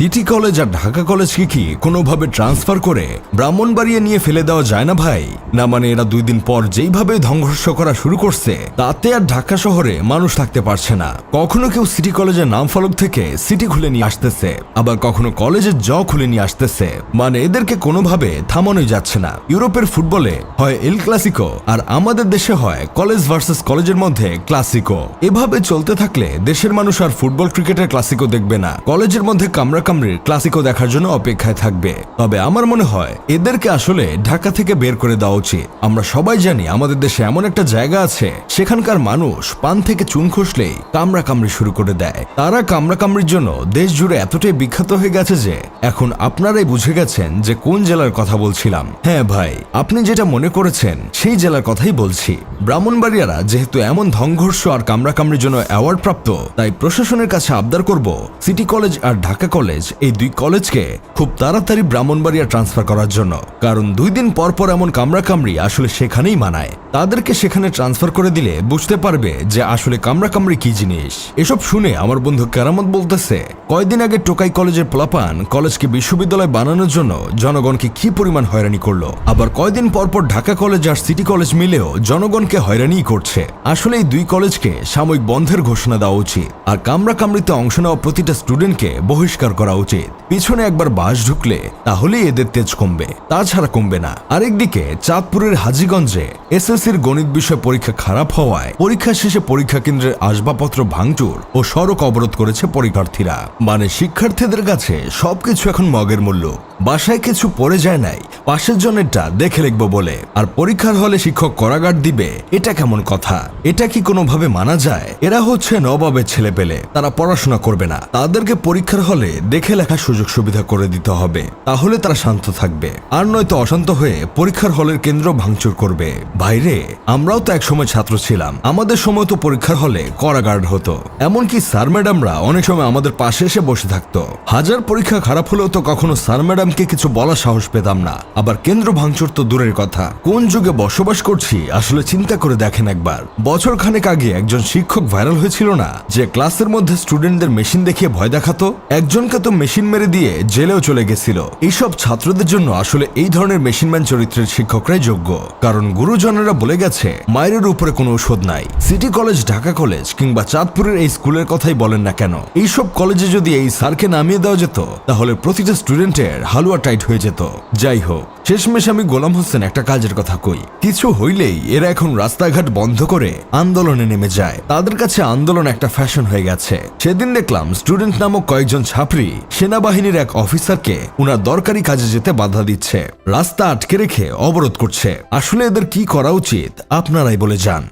City college আর ঢাকা কলেজকে কি কোনোভাবে ট্রান্সফার করে ব্রাহ্মণবাড়িয়া নিয়ে ফেলে দেওয়া যায় না ভাই? না মানে এরা দুই দিন পর যেইভাবে ধ্বংস করা শুরু করছে, তাতে আর ঢাকা শহরে মানুষ থাকতে পারছে না। কখনো কেউ সিটি কলেজের নাম ফলক থেকে সিটি খুলে নিয়ে আসতেছে, আবার কখনো কলেজের জ খুলে নিয়ে আসতেছে। মানে এদেরকে কোনোভাবে থামানোই যাচ্ছে না। ইউরোপের ফুটবলে হয় এল ক্লাসিকো আর আমাদের দেশে হয় কলেজ ভার্সেস কলেজের মধ্যে ক্লাসিকো। এভাবে চলতে থাকলে দেশের মানুষ আর ফুটবল ক্রিকেটের ক্লাসিকো দেখবে না। কলেজের মধ্যে কামড়াকামড়ির ক্লাসিকো দেখার জন্য অপেক্ষায় থাকবে। তবে আমার মনে হয়, এদেরকে আসলে ঢাকা থেকে বের করে দেওয়া উচিত। আমরা সবাই জানি আমাদের দেশে এমন একটা জায়গা আছে, সেখানকার মানুষ পান থেকে চুন খসলেই কামড়া কামড়ি শুরু করে দেয়। তারা কামড়া কামড়ির জন্য দেশ জুড়ে এতটাই বিখ্যাত হয়ে গেছে যে, এখন আপনারাই বুঝে গেছেন যে কোন জেলার কথা বলছিলাম। হ্যাঁ ভাই, আপনি যেটা মনে করেছেন, সেই জেলার কথাই বলছি। ব্রাহ্মণবাড়িয়ারা যেহেতু এমন সংঘর্ষ আর কামড়া কামড়ির জন্য অ্যাওয়ার্ড প্রাপ্ত তাই প্রশাসনের কাছে আবদার করব, সিটি কলেজ আর ঢাকা কলেজ এই দুই কলেজকে খুব তাড়াতাড়ি ব্রাহ্মণবাড়িয়া ট্রান্সফার করার জন্য। কারণ দুই দিন পর পর এমন কামড়া কামড়ি আসলে সেখানেই মানায়। তাদেরকে সেখানে ট্রান্সফার করে দিলে বুঝতে পারবে যে আসলে কামড়া কামড়ি কি জিনিস। এসব শুনে আমার বন্ধু কেরামত বলতেছে, কয়দিন আগে টোকাই কলেজের প্লাপান কলেজকে বিশ্ববিদ্যালয় বানানোর জন্য জনগণকে কি পরিমাণ হয়রানি করল? আবার কয়দিন পর পর ঢাকা কলেজ আর সিটি কলেজ মিলেও জনগণকে হয়রানি করছে। আসলে এই দুই কলেজকে সাময়িক বন্ধের ঘোষণা দেওয়া উচিত। আর কামড়া কামড়িতে অংশ নেওয়া প্রতিটা স্টুডেন্টকে বহিষ্কার করা উচিত। পিছনে একবার বাস ঢুকলে তাহলেই এদের তেজ কমবে। তাছাড়া কমবে না। আরেকদিকে, চাঁদপুরের হাজিগঞ্জে এসএসসির গণিত বিষয় পরীক্ষা খারাপ হওয়ায় পরীক্ষা শেষে পরীক্ষা কেন্দ্রের আসবাবপত্র ভাঙচুর ও সড়ক অবরোধ করেছে পরীক্ষার্থীরা। মানে শিক্ষার্থীদের কাছে সবকিছু এখন মগের মূল্য। বাসায় কিছু পড়ে যায় নাই। পাশের জনেরটা দেখে লিখব বলে। আর পরীক্ষার হলে শিক্ষক করাগার দিবে, এটা কেমন কথা? এটা কি কোনোভাবে মানা যায়? এরা হচ্ছে নবাবের ছেলে পেলে তারা পড়াশোনা করবে না। তাদেরকে পরীক্ষার হলে দেখে লেখার সুযোগ সুবিধা করে দিতে হবে, তাহলে তারা শান্ত থাকবে। আর নয়তো অশান্ত হয়ে পরীক্ষার হলের কেন্দ্র ভাঙচুর করবে। বাইরে আমরাও তো একসময় ছাত্র ছিলাম। আমাদের সময় তো পরীক্ষার হলে করাগার্ড হতো। এমনকি স্যার ম্যাডামরা অনেক সময় আমাদের পাশে এসে বসে থাকতো। হাজার পরীক্ষা খারাপ হলেও তো কখনো স্যার ম্যাডামকে কিছু বলার সাহস পেতাম না। আবার কেন্দ্র ভাঙচুর তো দূরের কথা। কোন যুগে বসবাস করছি, আসলে চিন্তা করে দেখেন একবার। বছর খানেক আগে একজন শিক্ষক ভাইরাল হয়েছিল না? যে ক্লাসের মধ্যে স্টুডেন্টদের মেশিন দেখিয়ে ভয় দেখাতো? একজনকে তো মেশিন মেরে দিয়ে জেলেও চলে গেছিল। এইসব ছাত্রদের জন্য আসলে এই ধরনের মেশিনম্যান চরিত্রের শিক্ষকরাই যোগ্য। কারণ গুরুজনেরা বলে গেছে, মায়ের উপরে কোনো ঔষধ নাই। সিটি কলেজ, ঢাকা কলেজ কিংবা চাঁদপুরের এই স্কুলের কথাই বলেন না কেন? এইসব কলেজে যদি এই স্যারকে নামিয়ে দেওয়া যেত, তাহলে প্রতিটা স্টুডেন্টের হালুয়া টাইট হয়ে যেত। যাই হোক শেষমেশ আমি গোলাম হোসেন একটা কাজের কথা কই। কিছু হইলেই এরা এখন রাস্তাঘাট বন্ধ করে আন্দোলনে নেমে যায়। তাদের কাছে আন্দোলন একটা ফ্যাশন হয়ে গেছে। সেদিন দেখলাম স্টুডেন্ট নামক কয়েকজন ছাপরি সেনাবাহিনীর এক অফিসারকে উনার দরকারি কাজে যেতে বাধা দিচ্ছে। রাস্তা আটকে রেখে অবরোধ করছে। আসলে এদের কি করা উচিত, আপনারাই বলে যান।